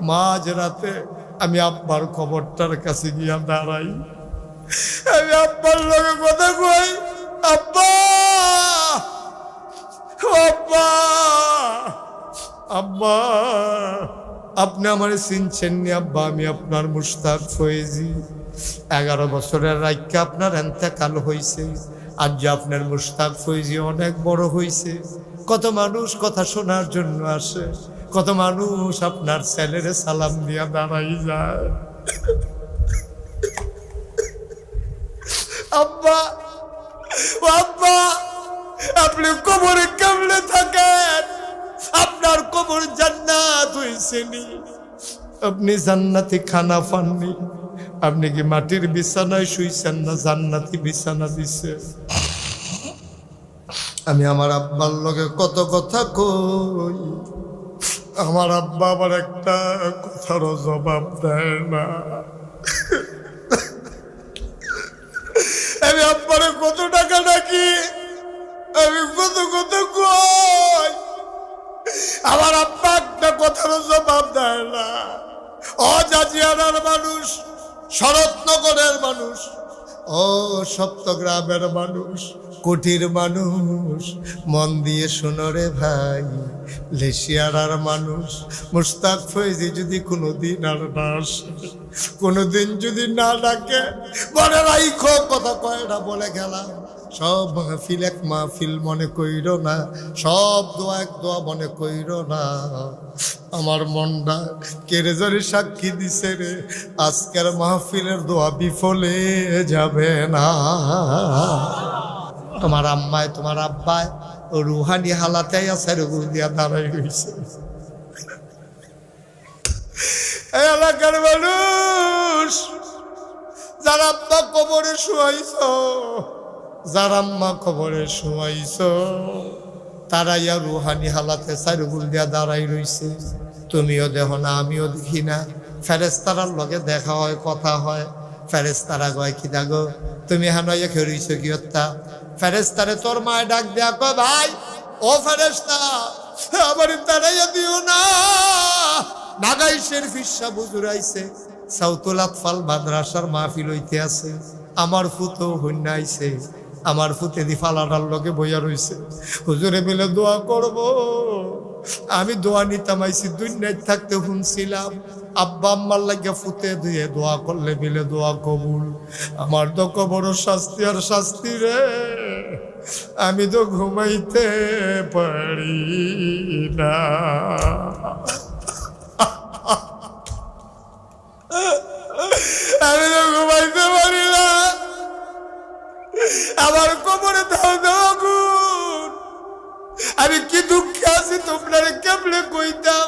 মাঝ রাতে আমি আব্বার খবরটার কাছে গিয়া দাঁড়াই। আমি আব্বার লোকে কথা কই, আব্বা! আব্বা! আপনি আমার চিনছেন নি আব্বা? আমি আপনার মুস্তাক ফয়েজি। এগারো বছরের রাজ্যে আপনার এন্তেকাল হয়েছে আর যে আপনার মুস্তাক ফয়েজি অনেক বড় হয়েছে কত মানুষ কথা শোনার জন্য আসে, কত মানুষ আপনার ছেলেরে সালাম দিয়া দাঁড়াই যায়। আব্বা আব্বা, আপনি কবরে কেমনে থাকেন? আপনার কবর জান্নাত হয়েছেনি আপনি জান্নাতি খানা পাননি, আপনি কি মাটির বিছানায় শুইছেন না জান্নাতি বিছানা দিছে? আমি আমার আব্বার লগে কত কথা কই? আমার আব্বা আবার একটা কথারও জবাব দেয় না। আমি আব্বারে কত টাকা ডাকি? আমি কত কত কই? আমার আব্বা একটা কথার জবাব দেয় না। অজাজিয়ানার মানুষ, শরৎনগরের মানুষ। ও সপ্তগ্রামের মানুষ, কুটির মানুষ, মন দিয়ে শোনো রে ভাই লেশিয়ারার মানুষ, মুস্তাক ফয়েজি যদি কোনো দিন আর না আসে, কোনোদিন যদি না ডাকে মনে রাইখো, কথা কয়টা বলে গেলাম। সব মাহফিল এক মাহফিল মনে কইর না, সব দোয়া এক দোয়া মনে কইর না। আমার মনটা কেড়ে জরে সাক্ষী দিছে রে, আজকের মাহফিলের দোয়া বিফলে যাবে না। তোমার আম্মায়, তোমার আব্বায়, ও রুহানি হালাতে আছে রুগু দিয়া দাঁড়াই রয়েছে এলাকার মানুষ, যারা আব্বা কবরে শুয়াইছ যার আম্মা কবরে শুয়াইছ তারা রুহানি হালাতে চারুগুল দিয়া দাঁড়াই রইছে। তুমিও দেখো না, আমিও দেখি না। ফেরেস্তারার লগে দেখা হয়, কথা হয়। ফেরেস্তারা গয় কি দাগো? তুমি হান ইয়ে রইছ কি হত্যা? ফেরেস্তারে তোর মায় ডাক দেয়া কয়, ভাই, ও ফেরেস্তা আমার তারাইয়া দিও না। নাগাইশের ফিসা বুজুরাইছে, সাউতুল আতফাল মাদ্রাসার মাহফিল হইতে আছে। আমার ফুতো হইনাইছে আমার ফুতে দি ফালাটার লগে বইয়া রইছে। হুজুরে মিলে দোয়া করব। আমি দোয়া নিতাম আইসি দুনিয়ায় থাকতে শুনছিলাম। আব্বা আম্মার লাগে ফুতে দিয়ে দোয়া করলে মিলে দোয়া কবুল। আমার তো কবর শাস্তি আর শাস্তি রে। আমি তো ঘুমাইতে পারি না। আমি তো ঘুমাইতে পারি আমার কবরে দাও দাও গুণ আমি কি দুঃখে আছি তোমরা কেমনে কইতাম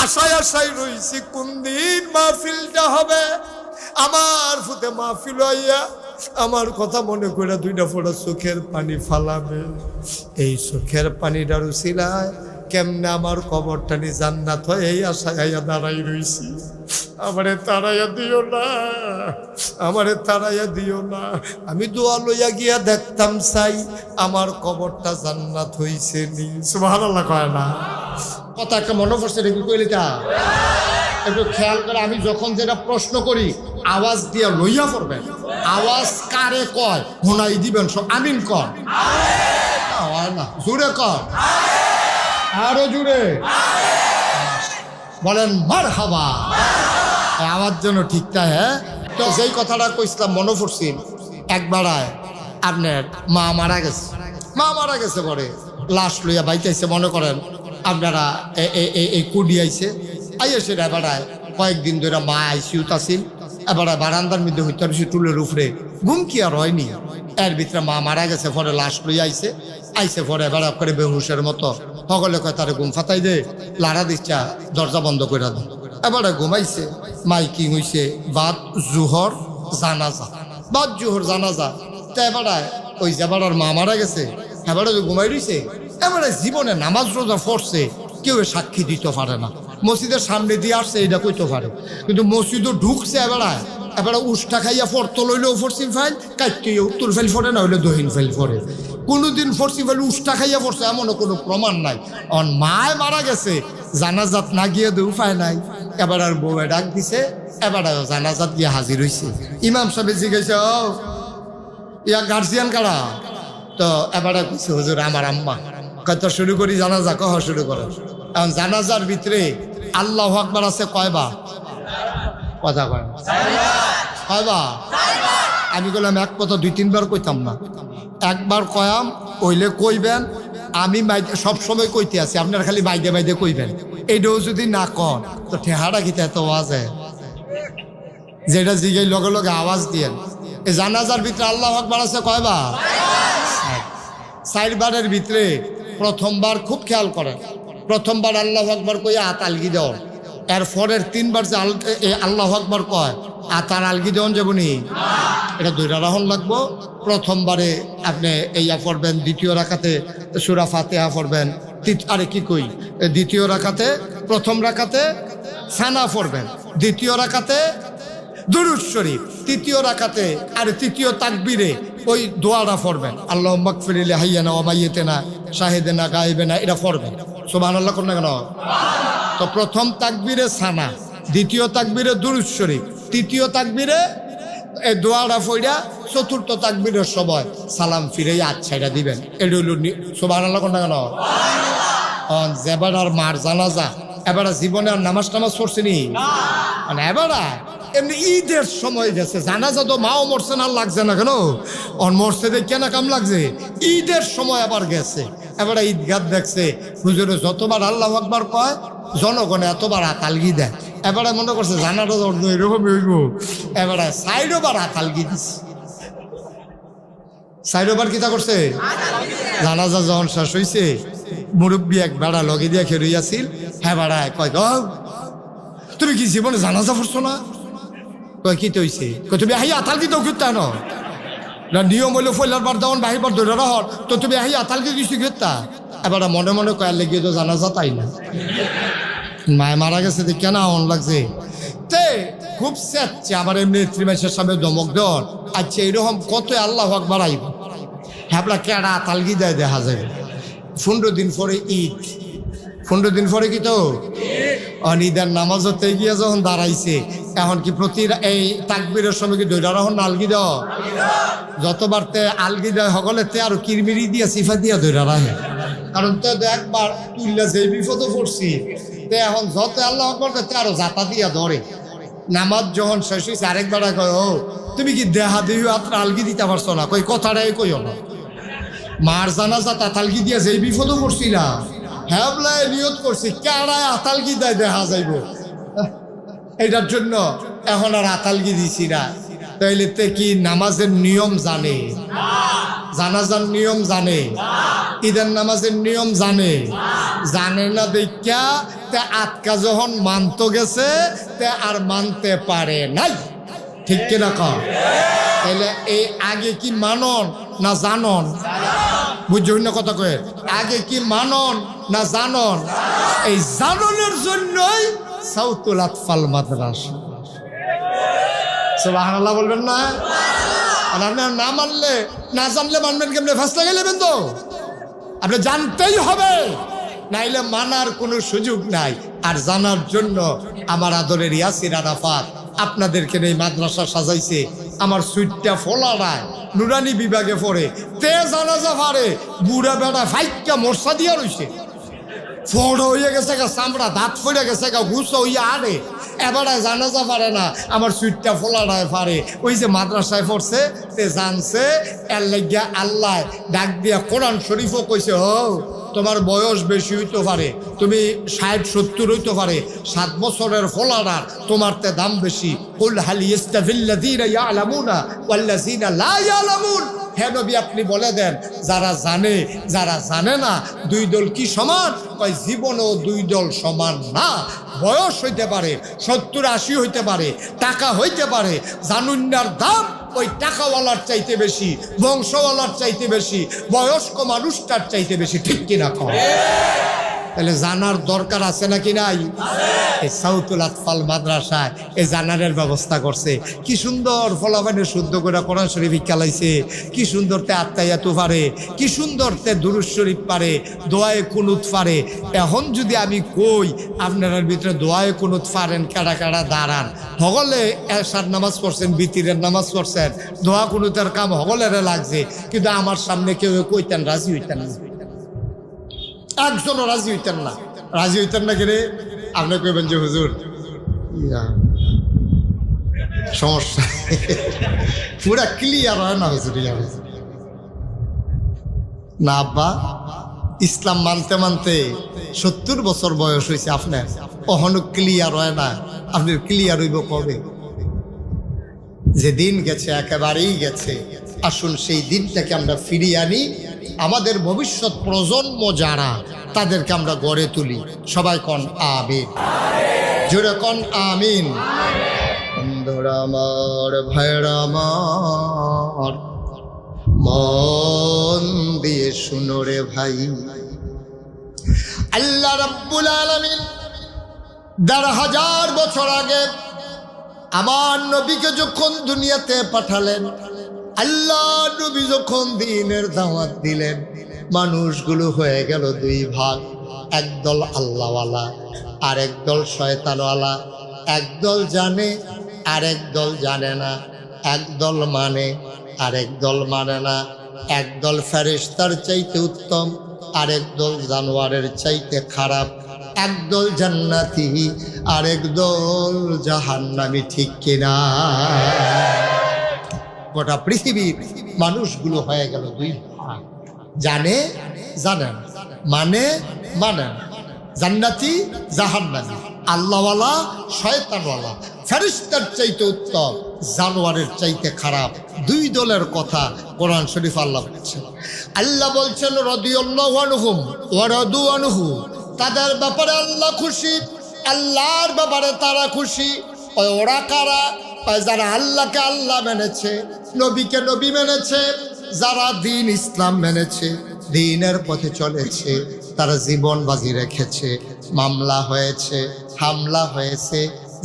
আশায় আশায় রইছি কোন দিন মাহফিলটা হবে। আমার ফুতে মাহফিল হইয়া আমার কথা মনে করে দুইটা ফোটা চোখের পানি ফালাবে। এই চোখের পানিটা রুচিলায় কেমনে আমার কবরটানি জান্নাত হয় এই আশায় দাঁড়াই রইছি। আমারে তারাইয়া দিও না, আমারে তারাইয়া দিও না। আমি দোয়া লইয়া গিয়া দেখতাম চাই আমার কবরটা জান্নাত হইছে নি। সুবহানাল্লাহ কয় না। কথা একটা মনে পড়ছে রেখে কইলি তা? একটু খেয়াল করে, আমি যখন যেটা প্রশ্ন করি, আওয়াজ দিয়া লইয়া পড়বেন আওয়াজ কারে কয়? হোনাই দিবেন সব। আমিন কর। আওয়াজ না জুড়ে কর। আরও জুড়ে বলেন মার হাবা আমার জন্য ঠিকঠাক হ্যাঁ? তো সেই কথাটা কইসলাম মনে পড়ছিল একবার আপনার মা মারা গেছে। মা মারা গেছে পরে। লাশ লইয়া বাইতেছে মনে করেন, আপনারা এই কুডি আইছে। আইসে এবারায় কয়েকদিন ধরে মা আইসিউত আছিল এবারে বারান্দার মধ্যে হইতে টুলের উপরে ঘুম কি আর হয়নি। এর ভিতরে মা মারা গেছে, পরে লাশ লইয়া আইছে। আইসে পরে এবার করে বেহুশের মতো। সকলে কয়, তারে ঘুম ফাতাই দে, লাড়া দিচ্ছা, দরজা বন্ধ করে দাও এবারে ঘুমাইছে মাই কি হইছে, বাদ জুহর জানাজা। বাদ জুহর জানাজা। তা এবারে ওই যাবার মা মারা গেছে, এবারে যে ঘুমাই রইছে, এবারে জীবনে নামাজ রোজা পড়ছে কেউ সাক্ষী দিতে পারে না। মসজিদের সামনে দিয়ে আসছে এটা কইতে পারে। কিন্তু মসজিদও ঢুকছে এবারে এবারে উষ্টা খাইয়া ফরতো লইলেও ফরসিন ফাইল কাইতে উত্তর ফেল ফরে, না হইলে দহিন ফেল ফরে। কোনোদিন ফরসি ফেলে উষ্টা খাইয়া পড়ছে, এমনও কোনো প্রমাণ নাই। অন মায় মারা গেছে, জানাজাত না গিয়ে তো উপায় নাই। এবার আর বউয়ে ডাক দিছে, এবার জানাজাত গিয়ে হাজির হইছে। ইমাম সাহেব জিজ্ঞেস ইয়া গার্জিয়ান কারা? তো এবারে কইছে, হুজুর, আমার আম্মা। কত শুরু করি জানাজা, কহ শুরু করো? এখন জানাজার ভিতরে আল্লাহ আকবার আছে কয়বা কথা কয়। কয়বা আমি বললাম এক কথা দুই তিনবার কইতাম না। একবার কয়াম, কইলে কইবেন। আমি মাইদে সবসময় কইতে আছি আপনার খালি বাইদে বাইদে কইবেন। এইটাও যদি না কন, তো ঠেহাটা কিতে এত ওয়াজে যেটা জিগে লগে লগে আওয়াজ দিয়েন এই জানাজার ভিতরে আল্লাহ আকবার আছে কয়বা চারবারের ভিতরে প্রথমবার খুব খেয়াল করেন। প্রথমবার আল্লাহ আকবর কইয়া আত আলগি দেওয়ান এর পরের তিনবার যে আল্লাহ আকবর কয় আতার আলগি দেওয়ান যাবনি এটা দুইটা রাহন লাগবো। প্রথমবারে আপনি এইয়া পড়বেন দ্বিতীয় রাখাতে সুরা ফাতেহা পড়বেন আরে কি কই? দ্বিতীয় রাখাতে প্রথম রাখাতে সানা পড়বেন। দ্বিতীয় রাখাতে দুরুদ শরীফ। তৃতীয় রাখাতে আর তৃতীয় তাকবীরে ওই দোয়াটা পড়বেন। আল্লাহ মকফিরিলে হাইয়ানা অমাইয়েতে না শাহেদে না গাইবে না এটা পড়বেন। সোবান আল্লাহ করুন কেন? তো প্রথম তাকবীরে সানা, দ্বিতীয় তাকবিরে দুরুদ শরীফ, তৃতীয় তাকবীরে এই দোয়াটা ফইরা চতুর্থ তাকবীরের সময় সালাম ফিরে আচ্ছাইটা দিবেন। এটা হইল সোবান আল্লাহ করুন কেন যেবার আর মার জানাজা, এবার জীবনে আর নামাজ টামাজ পড়ছে নি? মানে এবার এমনি ঈদের সময় গেছে, জানাজা তো মাও মরছে না লাগছে না কেন? অন মরছে দেখে না কাম লাগছে। ঈদের সময় আবার গেছে, এবার ঈদগাহ দেখছে। হুজুরে যতবার আল্লাহ আকবার কয়, জনগণে এতবার আতালগি দেয় এবারে মনে করছে জানাটা এরকমই হইব। এবারে সাইডবার আতালগি দিচ্ছে সাইডবার কিতা করছে? জানাজা যখন শেষ হয়েছে মুরব্বী এক বেড়া লগে দিয়া খেয়ে আসিল হ্যাঁ বেড়ায় কয় "ও, তুমি কি জীবনে জানাজা পড়ছো না? কয় কি তৈছে কয় তুমি আহি আতাল কি তো করতে না না নিয়ম হইল ফইলার বার দেওয়ান বাহির বার ধরে রহর তো তুমি আহি আতাল কি কিছু গেতা এবার মনে মনে কয়ার লেগে তো জানাজা তাই না। মায় মারা গেছে দেখে না অন লাগছে। তে খুব স্যাচ্ছে আবার এমনি ত্রিমাসের সামনে দমক দেওয়ার। আচ্ছা এরকম কত আল্লাহ আকবার আইব? হ্যাবলা কেডা তালগি দেয় দেখা যাবে পনেরো দিন পরে ঈদ। পনেরো দিন পরে কি তো? অনিদার নামাজ হতে গিয়ে যখন দাঁড়াইছে, এখন কি প্রতি এই তাকবিরের সময় কি দৈরা রহন আলগি দাও যতবার তে আলগি দেয়, সকলে তে আরও কিরমিরি দিয়া সিফা দিয়া দৈরা রাখে কারণ তো একবার তুললে যে বিপদে পড়ছি, তে এখন যত আল্লাহ করবে তে আরও জাতা দিয়া ধরে। নামাজ যখন শেষ হয়েছে আরেকবার কয়, ও, তুমি কি দেহা দেহি হাত আলগি দিতে পারছ না? কই কথাটাই কইও না। মার জানাজা তাতালগি দিয়া যেই বিপদও করছি না হ্যাবলাই নিয়ত করছি কারায় আতালগি দেয় দেখা যাইব? এটার জন্য এখন আর আতালগি দিছি না। তাইলে তে কি নামাজের নিয়ম জানে? জানাজার নিয়ম জানে? ঈদের নামাজের নিয়ম জানে? জানে না দেখা তে আটকা যখন মানতে গেছে, তে আর মানতে পারে নাই। ঠিক কিনা কর তাইলে এই আগে কি মানন না জানন? বুঝছি অন্য কথা কয়ে? আগে কি মানন না জানন? এই জাননের জন্যই সাউতুল আতফাল মাদ্রাসা। সুবহানাল্লাহ বলবেন না? আর না মানলে, না জানলে মানবেন কেমনে? ফাঁসতে গেলেবেন তো? আপনি জানতেই হবে। নাইলে মানার কোনো সুযোগ নাই। আর জানার জন্য আমার আদরের ইয়াসির আরাফাত আপনাদেরকে এই মাদ্রাসা সাজাইছে। আমার সুইটটা ফোলারায় নুরানি বিভাগে পড়ে। তে জানাজা পারে, বুড়া বেড়া ফাইকা মশা দিয়া রইছে। ফড় হয়ে গেছে গা, চামড়া দাঁত ফড়ে গেছে গা, ঘুষ হইয়া আরে এবারে জানাজা পারে না, আমার সুইটটা ফোলাটায় পারে। ওই যে মাদ্রাসায় পড়ছে, তে জানছে, এর লাগিয়া আল্লাহ ডাক দিয়া কোরআন শরীফও কইছে হো তোমার বয়স বেশি হইতে পারে, তুমি ষাট, সত্তর হইতে পারে, সাত বছরের ফোলাটার তোমার তে দাম বেশি। কুল লা নবী, আপনি বলে দেন, যারা জানে যারা জানে না, দুই দল কি সমান? কয়, জীবনও দুই দল সমান না। বয়স হইতে পারে, সত্তর আশি হইতে পারে, টাকা হইতে পারে জানুন্যার দাম ওই টাকাওয়ালার চাইতে বেশি বংশওয়ালার চাইতে বেশি বয়স্ক মানুষটার চাইতে বেশি ঠিক কিনা কম? তাহলে জানার দরকার আছে নাকি নাই? এই সাউতুল আতফাল মাদ্রাসায় এই জানারের ব্যবস্থা করছে। কি সুন্দর ফলাফানে শুদ্ধ করে কোরআন শরীফ খেলাইছে। কি সুন্দর তে আত্মাইয়াতু পারে। কি সুন্দর তে দুরুজ শরীফ পারে। দোয়ায়ে কুনুত পারে। এখন যদি আমি কই আপনার ভিতরে দোয়ায়ে কুনুত পারেন কাটা কাটা দাঁড়ান? হগলে এসার নামাজ পড়ছেন বিতিরের নামাজ পড়ছেন। দোয়া কুনুতের কাম হগলের লাগছে। কিন্তু আমার সামনে কেউ কইতেন রাজি হইতেন না। একজনও রাজি হইতেন না। রাজি হইতেন না কিরে আপনি কইবেন যে, হুজুর সমস্যা পুরা ক্লিয়ার হয় না হুজুর, ইয়া, হুজুর। না, আব্বা, ইসলাম মানতে মানতে সত্তর বছর বয়স হয়েছে আপনার। কখনো ক্লিয়ার হয় না। আপনার ক্লিয়ার হইব কবে? যে দিন গেছে, একেবারেই গেছে। আসুন, সেই দিনটাকে আমরা ফিরিয়ে আনি। আমাদের ভবিষ্যৎ প্রজন্ম যারা, তাদেরকে আমরা গড়ে তুলি। সবাই কন আমিন। জোরে কন আমিন। বন্ধুরা আমার ভাইরা মন দিয়ে শুনো রে ভাই। আল্লাহ রাব্বুল আলামিন, দেড় হাজার বছর আগে আমার নবীকে যখন দুনিয়াতে পাঠালেন আল্লাহ নবী যখন দিনের দাওয়াত দিলেন, মানুষগুলো হয়ে গেল দুই ভাগ। একদল আল্লাহওয়ালা আর একদল শয়তানওয়ালা। একদল জানে আর একদল জানে না। একদল মানে আর একদল মানে না। একদল ফেরেশতার চাইতে উত্তম, আরেক দল জানোয়ারের চাইতে খারাপ। একদল জান্নাতি, আরেক দল জাহান্নামি, ঠিক কিনা? গোটা পৃথিবীর মানুষগুলো হয়ে গেল দুই জানে জানেন মানে মানে না। জান্নাতি, জাহান্নামি। আল্লাহওয়ালা, শয়তানওয়ালা। ফেরিস্তার চাইতে উত্তম, জানোয়ারের চাইতে খারাপ। দুই দলের কথা কোরআন শরীফ আল্লাহ বলছেন। আল্লাহ বলছেন রদিউল্লাহ আনহুম ওয়ারাদু আনহু। তাদের ব্যাপারে আল্লাহ খুশি, আল্লাহর ব্যাপারে তারা খুশি। ওরা কারা? যারা আল্লাহকে আল্লাহ মেনেছে, নবীকে নবী মেনেছে, যারা দিন ইসলাম মেনেছে, দিনের পথে চলেছে, তারা জীবন বাজি রেখেছে, মামলা হয়েছে, হামলা হয়েছে,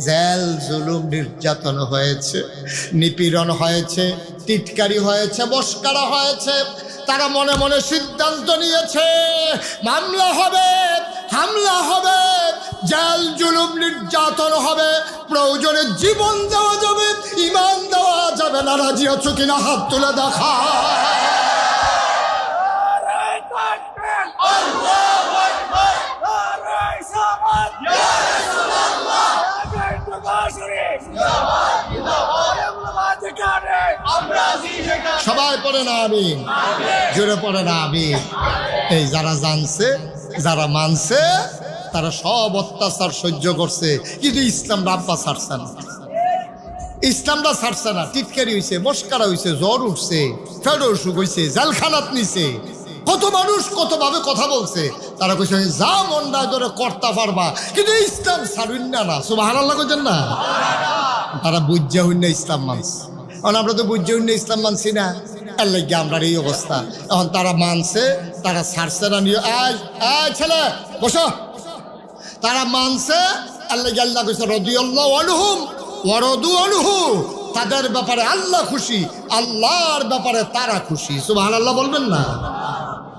জেল, জুলুম, নির্যাতন হয়েছে, নিপীড়ন হয়েছে, টিটকারি হয়েছে, মস্কারা হয়েছে, তারা মনে মনে সিদ্ধান্ত নিয়েছে, মামলা হবে, হামলা হবে জেল জুলুম নির্যাতন হবে। প্রয়োজনে জীবন দেওয়া যাবে, ইমান দেওয়া যাবে না। রাজি আছো কিনা হাত তুলে দেখা। সবাই পড়ে না আমি? জোরে পড়ে না আমি। এই যারা জানছে, যারা মানছে তারা সব অত্যাচার সহ্য করছে, কিন্তু ইসলাম রাব্বা ছাড়ছে না। ইসলামটা ছাড়ছে না, টিটকারি হয়েছে মস্কারা হয়েছে জ্বর উঠছে, ফেড অসুখ হয়েছে জালখানাত নিছে। কত মানুষ কত ভাবে কথা বলছে, তারা কইছে যা মন্ডা ধরে কর্তা পারবা। কিন্তু ইসলাম ছাড়ুন না না সুবাহ আল্লাহ কইছেন না। তারা বুঝা হইন না ইসলাম মানছে। এখন আমরা তো বুঝা হইন না ইসলাম মানছি না। এর লাগে আমরা এই অবস্থা। এখন তারা মানছে, তারা ছাড়ছে না, নিয়ে আয় আয় ছেলে, বসো। তারা মানছে, আল্লাহ আল্লাহ কইছে, রদিয়াল্লাহু আনহুম ওয়া রাদু আনহু। তাদের ব্যাপারে আল্লাহ খুশি, আল্লাহর ব্যাপারে তারা খুশি। সুবহানাল্লাহ বলবেন না?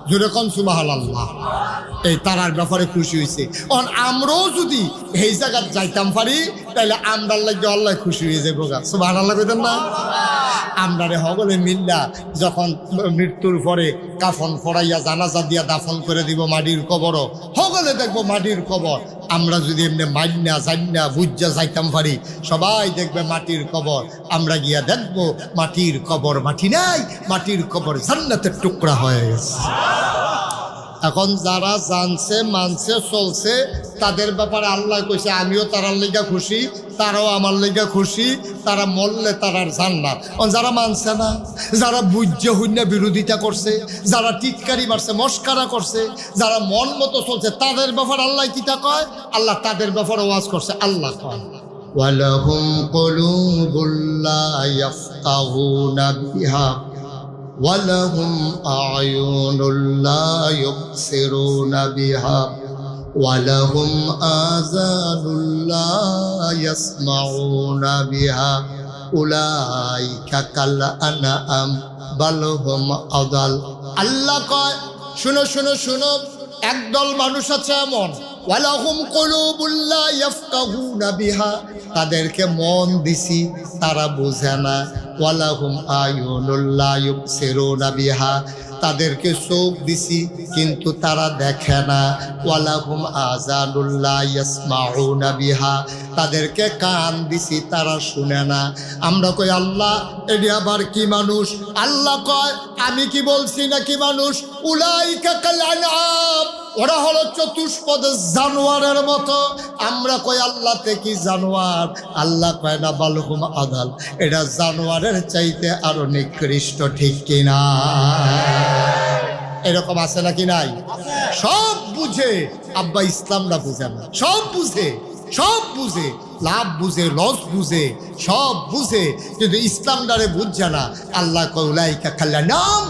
জোরে কোন সুবহানাল্লাহ। এই তারার ব্যাপারে খুশি হয়েছে অন আমরাও যদি এই জায়গায় যাইতাম পারি, তাহলে আমরার লাগে আল্লাহ খুশি হয়ে যাব গা। সুবহানাল্লাহ কইতেন না? আমরা রে হগলে মিল্লা যখন মৃত্যুর পরে কাফন ফড়াইয়া জানাজা দিয়া দাফন করে দিব মাটির কবরও হগলে দেখব মাটির কবর। আমরা যদি এমনি মাইনা জাইনা বুঝা যাইতাম পারি, সবাই দেখবে মাটির কবর। আমরা গিয়া দেখব মাটির কবর মাটি নাই, মাটির কবর জান্নাতের টুকরা হয়ে গেছে। এখন যারা জানছে, মানছে, চলছে, তাদের ব্যাপারে আল্লাহ কইছে, আমিও তারার লেগা খুশি, তারাও আমার লেগা খুশি, তারা মরলে তারার জান্নাত। যারা মানছে না, যারা বুঝ্য শূন্য বিরোধিতা করছে, যারা টিটকারি মারছে, মস্কারা করছে, যারা মন মতো চলছে, তাদের ব্যাপার আল্লাহ কিটা কয়? আল্লাহ তাদের ব্যাপারে ওয়াজ করছে, আল্লাহ কয়। ওয়ালাহুম কলুবুল্লাহ ইয়াফকাহুনা বিহা ولهم أعين لا يبصرون بها ওয়ালাহুম আযানুল্লাহ ইয়াসমাউনা বিহা উলাইকা কাল আনআম বাল হুম আদাল আল্লাহ কয় শুনো শুনো শুনো একদল মানুষ আছে এমন ওয়ালাহুম কুলুবুল্লাহ ইয়াফকাহুনা বিহা। তাদেরকে মন দিছি, তারা বোঝে না। ওয়ালাহুম আয়ুনুল্লাহ ইউবসিরুনা বিহা। তাদেরকে চোখ দিছি, কিন্তু তারা দেখে না। ওয়ালাহুম আজানুল্লাহ ইয়াসমাউনা বিহা। তাদেরকে কান দিছি, তারা শুনে না। আমরা কই, আল্লাহ, এটি আবার কি মানুষ? আল্লাহ কয়, আমি কি বলছি না কি মানুষ? উলাইকা কাল আনআম। ওরা হলো চতুষ্পদ জানোয়ারের মতো। আমরা কই আল্লাহ কি জানোয়ার? আল্লাহ কয় না বালুকুম আদাল। এটা জানোয়ারের চাইতে আরও নিকৃষ্ট, ঠিক কিনা এরকম আছে নাকি নাই? সব বুঝে। আব্বা ইসলামটা বুঝে না। সব বুঝে সব বুঝে। লাভ বুঝে, লস বুঝে, সব বুঝে, কিন্তু ইসলামটারে বুঝছে না। আল্লাহ কৌলাইকা খাল্লা নাম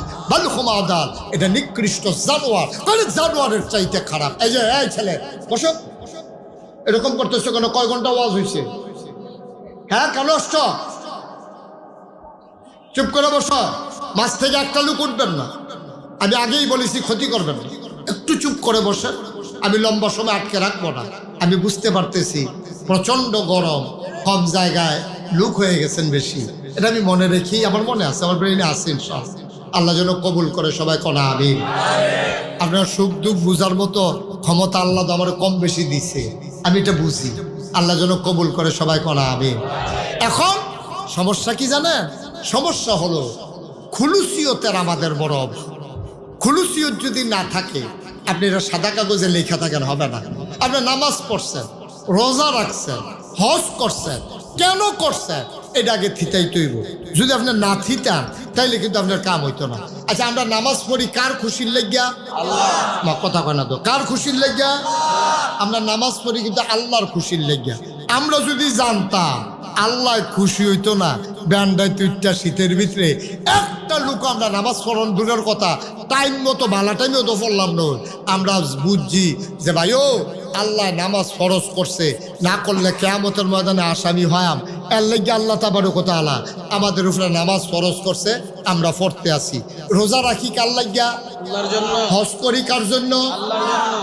আদাল এটা নিকৃষ্ট জানোয়ার। তাহলে জানোয়ারের চাইতে খারাপ। এই যে, এই ছেলে, বসো। এরকম করতেছো কেন? কয় ঘণ্টা ওয়াজ হয়েছে হ্যাঁ কেন চুপ করে বসো। মাছ থেকে একটা লুক উঠবেন না। আমি আগেই বলেছি, ক্ষতি করবেন না। একটু চুপ করে বসে। আমি লম্বা সময় আটকে রাখব না। আমি বুঝতে পারতেছি। প্রচণ্ড গরম, কম জায়গায় লুক হয়ে গেছেন বেশি। এটা আমি মনে রেখি আমার মনে আছে, আমার ব্রেনে আছে সব আল্লাহ যেন কবুল করে সবাই কনা আমি আপনার সুখ দুঃখ বুঝার মতো ক্ষমতা আল্লাহ তো আমার কম বেশি দিছে। আমি এটা বুঝি। আল্লাহ যেন কবুল করে সবাই কনা আমি এখন সমস্যা কি জানেন? সমস্যা হলো খুলুসিয়তের আমাদের বড় অভাব খুলুসিয়ত যদি না থাকে, আপনি এটা সাদা কাগজে লেখা থাকেন, হবে না। আপনি নামাজ পড়ছেন রোজা রাখছেন হজ করছেন কেন করছেন? এটা আগে থিতাই তৈব যদি আপনি না থিতান তাইলে কিন্তু আপনার কাম হইতো না। আচ্ছা আমরা নামাজ পড়ি কার খুশির লেগিয়া? মা কথা কয় না তো। কার খুশির লেগিয়া? আমরা নামাজ পড়ি কিন্তু আল্লাহর খুশির লেগিয়া। আমরা যদি জানতাম আল্লাহ খুশি হইতো না ব্যান্ডায় তুইটা শীতের ভিতরে একটা লোক আমরা নামাজ পড়ন দূরের কথা। টাইম মতো ভালো টাইমেও তো পড়লাম নয় আমরা বুঝছি যে ভাই ও আল্লাহ নামাজ ফরজ করছে। না করলে কেয়ামতের ময়দানে আসামি হয়াম। এর লেগে আল্লাহ তাবারও কথা আলা আমাদের উপরে নামাজ ফরজ করছে আমরা পড়তে আসি রোজা রাখি কার লাগিয়া? হজ করি কার জন্য?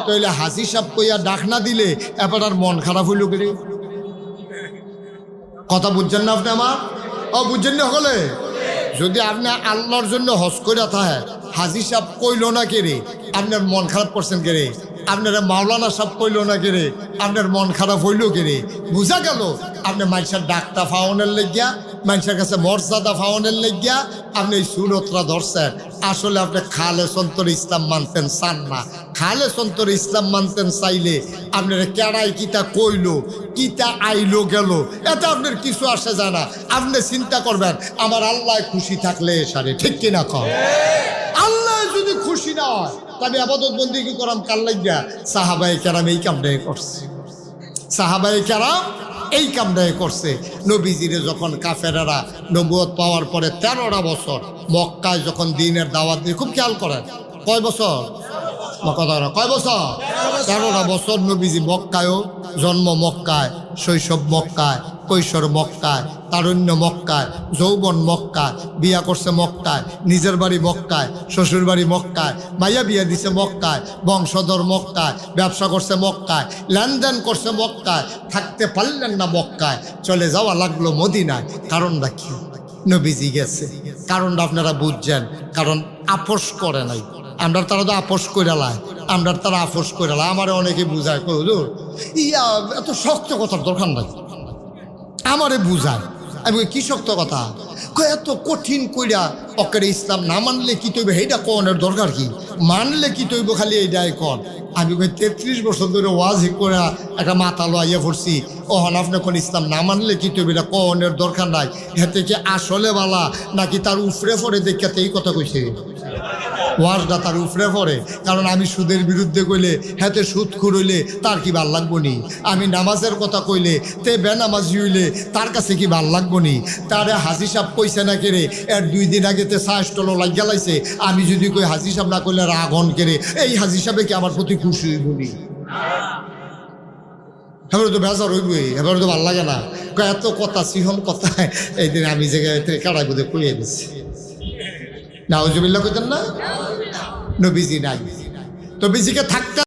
তাইলে হাসি সাপ কইয়া ডাক না দিলে এবার আর মন খারাপ হইল করে? কথা বুঝছেন না আপনি আমার? ও বুঝছেন না হলে যদি আপনি আল্লাহর জন্য হজ করে থাকে হাজি সাহ কইল না কেরে? আপনার মন খারাপ করছেন কেরে? আপনারা মাওলানা সাহেব কইল না কেরে? আপনার মন খারাপ হইল কেরে? বুঝা গেল? আপনি মানুষের ডাক্তার ফাউনের লেগিয়া, মানুষের কাছে মর্যাদা ফাউনের লেগিয়া আপনি এই সুরতরা ধরছেন। আসলে আপনি খালে সন্তর ইসলাম মানতেন, চান না। খালে সন্তর ইসলাম মানতেন চাইলে আপনার কেড়াই কিতা কইলো, কিতা আইলো গেল, এটা আপনার কিছু আসে জানা আপনি চিন্তা করবেন, আমার আল্লাহ খুশি থাকলে সারে, ঠিক কিনা? কম আল্লাহ যদি খুশি না হয় তবে আবাদত বন্দি কি করাম কাল লাগিয়া? সাহাবাই কেরাম এই কামটাই করছে। সাহাবাই কেরাম এই কামটাই করছে। নবীজিরে যখন কাফেরারা নবুয়ত পাওয়ার পরে তেরোটা বছর মক্কায় যখন দিনের দাওয়াত দিয়ে, খুব খেয়াল করেন, কয় বছর? কথা কয় বছর? তেরোটা বছর নবীজি মক্কায়ও জন্ম মক্কায়, শৈশব মক্কায় কৈশোর মক্কায় তারুণ্য মক্কায় যৌবন মক্কায় বিয়া করছে মক্কায় নিজের বাড়ি মক্কায় শ্বশুর বাড়ি মক্কায় মাইয়া বিয়া দিছে মক্কায় বংশধর মক্কায় ব্যবসা করছে মক্কায় লেনদেন করছে মক্কায় থাকতে পারলেন না মক্কায় চলে যাওয়া লাগল মদিনায়। কারণটা কি? নবীজি গেছে। কারণটা আপনারা বুঝছেন। কারণ আপোষ করে নাই। আমরা তারা তো আপোষ করে লাই। আমরা তারা আপোষ করে লাই। আমার অনেকে বুঝায় হুজুর, ইয়া এত শক্ত কথার দরকার নাই। আমারে বুঝায় আমি কি শক্ত কথা? এত কঠিন কইরা অকেরে ইসলাম না মানলে কি তৈবে? সেইটা কনের দরকার কি? মানলে কি তৈব খালি এইটাই কন? আমি কই, তেত্রিশ বছর ধরে ওয়াজ করে একটা মাথা লইয়া পড়ছি ওহন আপনি কোন ইসলাম না মানলে কি তৈবে? এটা কনের দরকার নাই। হেতে কি আসলে বালা নাকি তার উফরে পড়ে দেখাতে এই কথা কইছে? ওয়াজটা তার উপরে পড়ে। কারণ আমি সুদের বিরুদ্ধে কইলে, হাতে সুদ খুঁড়ইলে তার কি ভালো লাগবো নি? আমি নামাজের কথা কইলে, তে বেনামাজি হইলে তার কাছে কি ভালো লাগবো নি? তারে হাজি সাহেব কইছে না কেরে, এর দুই দিন আগে তে চা স্টল লাগিয়া লাইছে। আমি যদি কই হাজি সাহেব না কইলে রাগন কেরে, এই হাজি সাহেবে কি আমার প্রতি খুশি হইব নি? এবার তো বেজার হইবই, এবার তো ভালো লাগে না। এত কথা সিহম কথা এই দিন আমি যে কাড়াই বুধে কইয়ে দিচ্ছি। না ওজুবিল্লা কইতেন না? নবীজি নাই। তো বিজিকে থাকতে